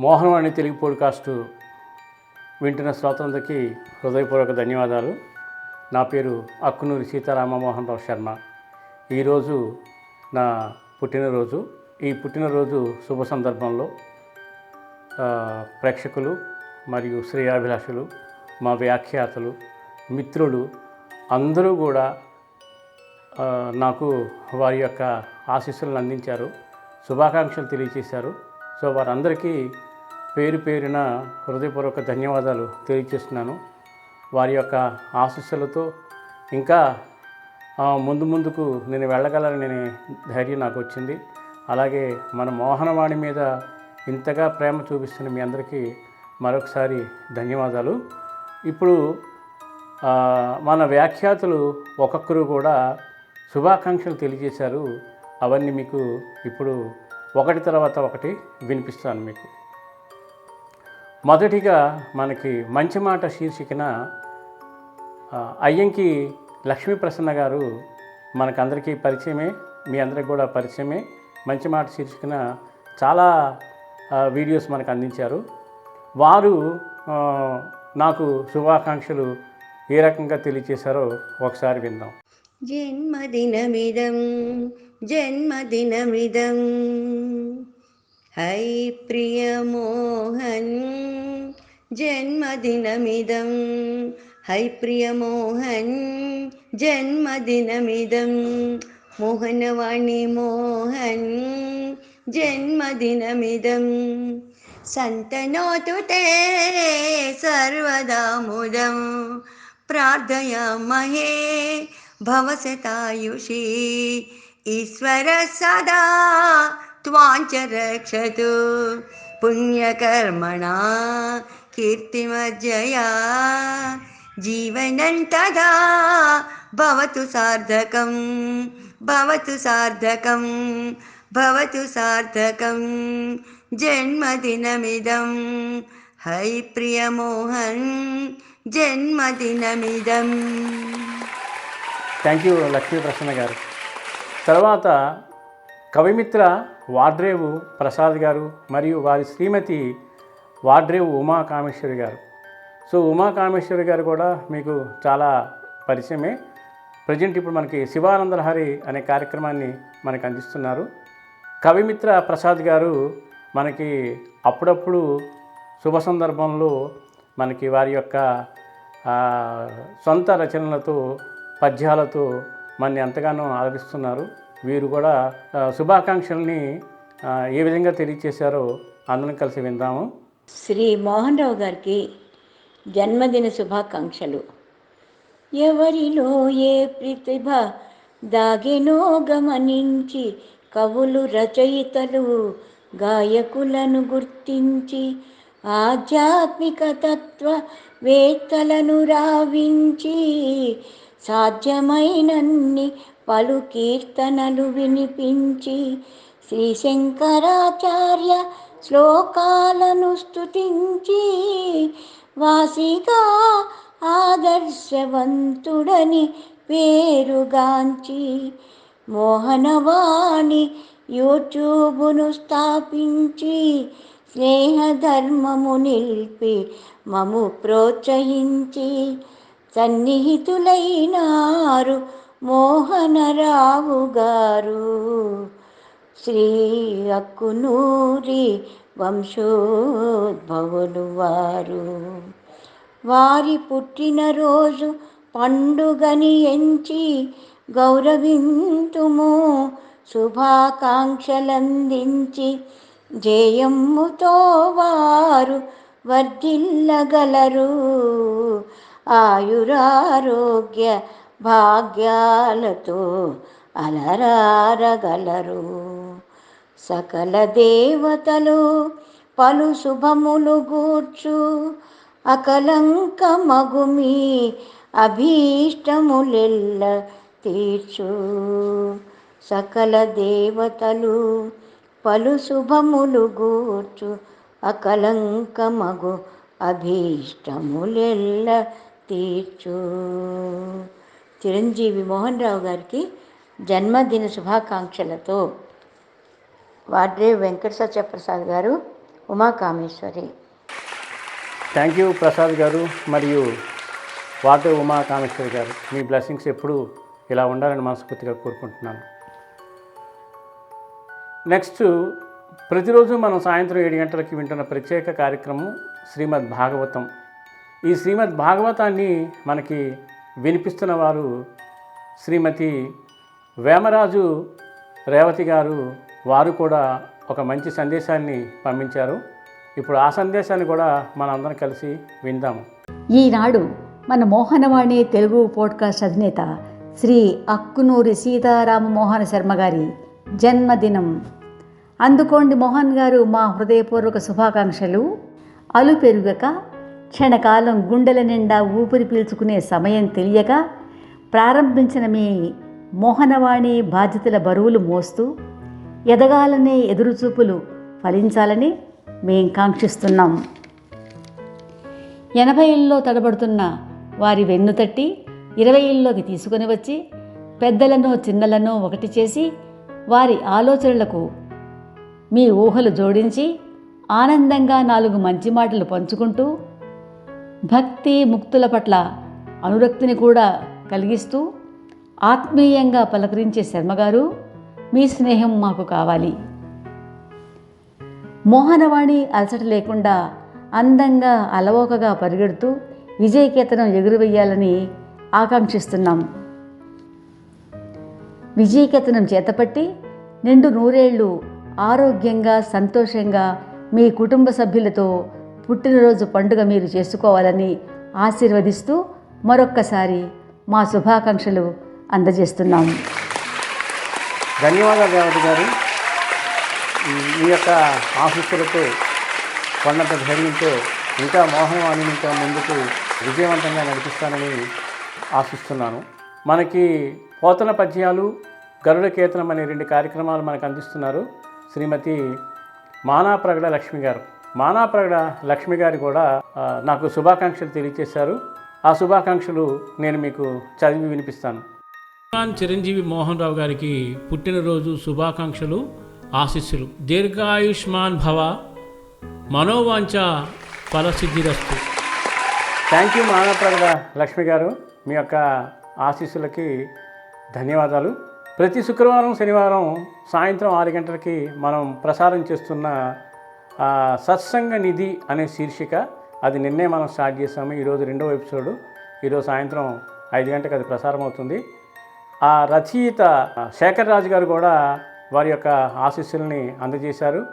మోహనవాణి తెలుగు పోడ్కాస్టు వింటున్న శ్రోతలందరికీ హృదయపూర్వక ధన్యవాదాలు. నా పేరు అక్కునూరి సీతారామమోహన్ రావు శర్మ. ఈరోజు నా పుట్టినరోజు. ఈ పుట్టినరోజు శుభ సందర్భంలో ప్రేక్షకులు మరియు శ్రేయాభిలాషులు మా వ్యాఖ్యాతలు మిత్రులు అందరూ కూడా నాకు వారి యొక్క ఆశీస్సులను అందించారు శుభాకాంక్షలు తెలియజేశారు సో వారందరికీ పేరు పేరున హృదయపూర్వక ధన్యవాదాలు తెలియజేస్తున్నాను. వారి యొక్క ఆశీస్సులతో ఇంకా ముందు ముందుకు నేను వెళ్ళగలననే ధైర్యం నాకు వచ్చింది. అలాగే మన మోహనవాణి మీద ఇంతగా ప్రేమ చూపిస్తున్న మీ అందరికీ మరొకసారి ధన్యవాదాలు. ఇప్పుడు మన వ్యాఖ్యాతులు ఒక్కొక్కరు కూడా శుభాకాంక్షలు తెలియజేశారు. అవన్నీ మీకు ఇప్పుడు ఒకటి తర్వాత ఒకటి వినిపిస్తాను మీకు. మొదటిగా మనకి మంచి మాట శీర్షికన అయ్యంకి లక్ష్మీ ప్రసన్న గారు మనకందరికీ పరిచయమే మీ అందరికి కూడా పరిచయమే. మంచి మాట శీర్షికన చాలా వీడియోస్ మనకు అందించారు. వారు నాకు శుభాకాంక్షలు ఏ రకంగా తెలియజేశారో ఒకసారి విందాం. జన్మదినమిదం జన్మదినమిదం. ऐ प्रियमोहन् जन्मदिनमिदं। है प्रियमोहन् जन्मदिनमिदं। मोहनवाणि मोहन् जन्मदिनमिदं। सन्तनोतु ते सर्वदा मुदं। प्रार्थयामहे भवसतायुषी। ईश्वर सदा त्वाञ्च रक्षतु पुण्यकर्मणा कीर्तिमज्जया जीवनं तदा भवतु सार्थकं भवतु सार्थकं भवतु सार्थकं जन्मदिनमिदं है प्रियमोहन् जन्मदिनमिदम् థ్యాంక్ యూ లక్ష్మీ ప్రసన్న గారు తర్వాత కవిమిత్ర వాడ్రేవు ప్రసాద్ గారు మరియు వారి శ్రీమతి వాడ్రేవు ఉమా కామేశ్వరి గారు. సో ఉమా కామేశ్వరి గారు కూడా మీకు చాలా పరిచయమే. ప్రజెంట్ ఇప్పుడు మనకి శివానందహరి అనే కార్యక్రమాన్ని మనకు అందిస్తున్నారు. కవిమిత్ర ప్రసాద్ గారు మనకి అప్పుడప్పుడు శుభ సందర్భంలో మనకి వారి యొక్క సొంత రచనలతో పద్యాలతో మనని ఎంతగానో ఆదరిస్తున్నారు. వీరు కూడా శుభాకాంక్షల్ని ఏ విధంగా తెలియచేశారో అందరం కలిసి విందాము. శ్రీ మోహన్ రావు గారికి జన్మదిన శుభాకాంక్షలు. ఎవరిలో ఏ ప్రతిభ దాగెనో గమనించి కవులు రచయితలు గాయకులను గుర్తించి ఆధ్యాత్మిక తత్వ వేత్తలను రావించి సాధ్యమైనన్ని పలు కీర్తనలు వినిపించి శ్రీ శంకరాచార్య శ్లోకాలను స్తుతించి వాసిగా ఆదర్శవంతుడని పేరుగాంచి మోహనవాణి యూట్యూబును స్థాపించి స్నేహధర్మము నిలిపి మము ప్రోత్సహించి సన్నిహితులైనారు మోహనరావు గారు శ్రీ అక్కునూరి వంశోద్భవులు వారు. వారి పుట్టినరోజు పండుగని ఎంచి గౌరవింతుము. శుభాకాంక్షలందించి జయమ్ముతో వారు వర్ధిల్లగలరు. ఆయురారోగ్య భాగ్యాలతో అలరారగలరు. సకల దేవతలు పలు శుభములు గూర్చు అకలంక మగుమి అభీష్టములెల్ల తీర్చు. సకల దేవతలు పలు శుభములు గూర్చు అకలంక మగు అభీష్టములెల్ల తీర్చు. చిరంజీవి మోహన్ రావు గారికి జన్మదిన శుభాకాంక్షలతో వాడ్రే వెంకట సత్యప్రసాద్ గారు ఉమాకామేశ్వరి. థ్యాంక్ యూ ప్రసాద్ గారు మరియు వాడ్రే ఉమాకామేశ్వరి గారు. మీ బ్లెస్సింగ్స్ ఎప్పుడూ ఇలా ఉండాలని మనస్ఫూర్తిగా కోరుకుంటున్నాను. నెక్స్ట్ ప్రతిరోజు మనం సాయంత్రం ఏడు గంటలకి వింటున్న ప్రత్యేక కార్యక్రమం శ్రీమద్ భాగవతం. ఈ శ్రీమద్ భాగవతాన్ని మనకి వినిపిస్తున్న వారు శ్రీమతి వేమరాజు రేవతి గారు వారు కూడా ఒక మంచి సందేశాన్ని పంపించారు. ఇప్పుడు ఆ సందేశాన్ని కూడా మనందరం కలిసి విందాము ఈనాడు మన మోహనవాణి తెలుగు పోడ్కాస్ట్ అధినేత శ్రీ అక్కునూరి సీతారామ మోహన శర్మ గారి జన్మదినం. అందుకోండి మోహన్ గారు మా హృదయపూర్వక శుభాకాంక్షలు. అలు పెరుగక క్షణకాలం గుండెల నిండా ఊపిరి పీల్చుకునే సమయం తెలియక ప్రారంభించిన మీ మోహనవాణి బాధ్యతల బరువులు మోస్తూ ఎదగాలనే ఎదురుచూపులు ఫలించాలని మేం కాంక్షిస్తున్నాం. ఎనభైల్లో తడబడుతున్న వారి వెన్ను తట్టి ఇరవైల్లోకి తీసుకొని వచ్చి పెద్దలను చిన్నలను ఒకటి చేసి వారి ఆలోచనలకు మీ ఊహలు జోడించి ఆనందంగా నాలుగు మంచి మాటలు పంచుకుంటూ భక్తి ముక్తుల పట్ల అనురక్తిని కూడా కలిగిస్తూ ఆత్మీయంగా పలకరించే శర్మగారు మీ స్నేహం మాకు కావాలి. మోహనవాణి అలసట లేకుండా అందంగా అలవోకగా పరిగెడుతూ విజయకేతనం ఎగురువేయాలని ఆకాంక్షిస్తున్నాం. విజయకేతనం చేతపట్టి నిండు నూరేళ్ళు ఆరోగ్యంగా సంతోషంగా మీ కుటుంబ సభ్యులతో పుట్టినరోజు పండుగ మీరు చేసుకోవాలని ఆశీర్వదిస్తూ మరొక్కసారి మా శుభాకాంక్షలు అందజేస్తున్నాము ధన్యవాదాలు రేవతి గారు. మీ యొక్క ఆశీస్సులతో కొండంత ధైర్యంతో ఇంకా మోహనవాణి ఇంకా ముందుకు విజయవంతంగా నడిపిస్తానని ఆశిస్తున్నాను. మనకి పోతన పద్యాలు గరుడ కీర్తనం అనే రెండు కార్యక్రమాలు మనకు అందిస్తున్నారు శ్రీమతి మానా ప్రగడ లక్ష్మి గారు. మానాప్రగడ లక్ష్మి గారు కూడా నాకు శుభాకాంక్షలు తెలియజేశారు ఆ శుభాకాంక్షలు నేను మీకు చదివి వినిపిస్తాను. చిరంజీవి మోహన్ రావు గారికి పుట్టినరోజు శుభాకాంక్షలు ఆశీస్సులు. దీర్ఘాయుష్మాన్ భవ మనోవాంఛ ఫలసిద్ధిరస్తు. Thank you Manapragada Lakshmi garu. మీ యొక్క ఆశీస్సులకి ధన్యవాదాలు. ప్రతి శుక్రవారం శనివారం సాయంత్రం ఆరు గంటలకి మనం ప్రసారం చేస్తున్న సత్సంగ నిధి అనే శీర్షిక అది నిన్నే మనం స్టార్ట్ చేసాము ఈరోజు రెండవ ఎపిసోడు. ఈరోజు సాయంత్రం ఐదు గంటలకు అది ప్రసారం అవుతుంది. ఆ రచయిత శేఖర్ రాజు గారు కూడా వారి యొక్క ఆశీస్సుల్ని అందజేశారు.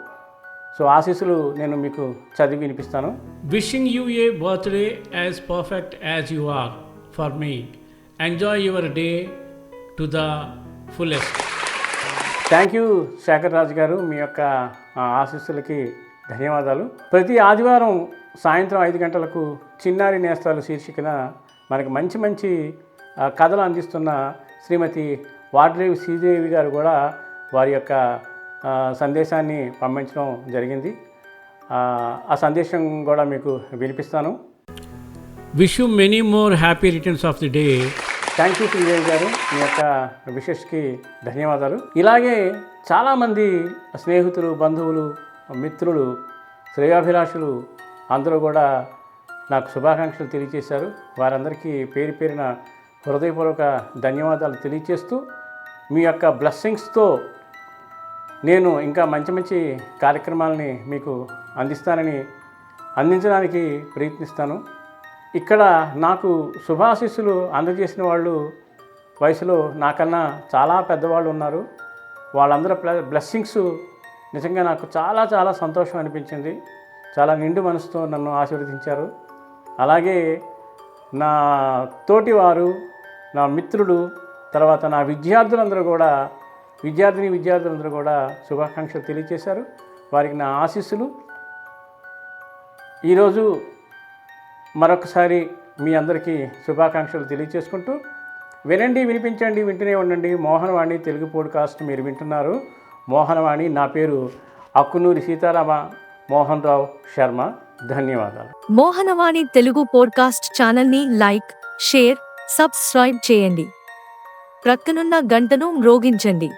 సో ఆశీస్సులు నేను మీకు చదివి వినిపిస్తాను. Wishing you a birthday as perfect as you are for me enjoy your day to the fullest thank you Shekhar Raju garu. మీ యొక్క ఆశీస్సులకి ధన్యవాదాలు. ప్రతి ఆదివారం సాయంత్రం ఐదు గంటలకు చిన్నారి నేస్తాలు శీర్షికన మనకి మంచి మంచి కథలు అందిస్తున్న శ్రీమతి వాడ్రేవి శ్రీదేవి గారు కూడా వారి యొక్క సందేశాన్ని పంపించడం జరిగింది. ఆ, ఆ సందేశం కూడా మీకు వినిపిస్తాను. Wish you many more happy returns of the day thank you Sridevi garu. మీ యొక్క విషెస్కి ధన్యవాదాలు. ఇలాగే చాలామంది స్నేహితులు బంధువులు మిత్రులు శ్రేయాభిలాషులు అందరూ కూడా నాకు శుభాకాంక్షలు తెలియజేశారు. వారందరికీ పేరు పేరిన హృదయపూర్వక ధన్యవాదాలు తెలియజేస్తూ మీ యొక్క బ్లెస్సింగ్స్తో నేను ఇంకా మంచి మంచి కార్యక్రమాలని మీకు అందిస్తానని అందించడానికి ప్రయత్నిస్తాను. ఇక్కడ నాకు శుభాశీస్సులు అందజేసిన వాళ్ళు వయసులో నాకన్నా చాలా పెద్దవాళ్ళు ఉన్నారు. వాళ్ళందరూ బ్లెస్సింగ్స్ నిజంగా నాకు చాలా చాలా సంతోషం అనిపించింది. చాలా నిండు మనసుతో నన్ను ఆశీర్వదించారు. అలాగే నా తోటివారు నా మిత్రులు తర్వాత నా విద్యార్థులందరూ కూడా విద్యార్థిని విద్యార్థులందరూ కూడా శుభాకాంక్షలు తెలియజేశారు వారికి నా ఆశీస్సులు. ఈరోజు మరొకసారి మీ అందరికీ శుభాకాంక్షలు తెలియజేసుకుంటూ వినండి వినిపించండి వింటూనే ఉండండి. మోహనవాణి తెలుగు పోడ్కాస్ట్ మీరు వింటున్నారు. మోహనవాణి. నా పేరు అక్కునూరి సీతారామ. మోహన్ రావు శర్మ. ధన్యవాదాలు. మోహనవాణి తెలుగు పోడ్కాస్ట్ ఛానల్ని లైక్ షేర్ సబ్స్క్రైబ్ చేయండి. ప్రక్కనున్న గంటను మ్రోగించండి.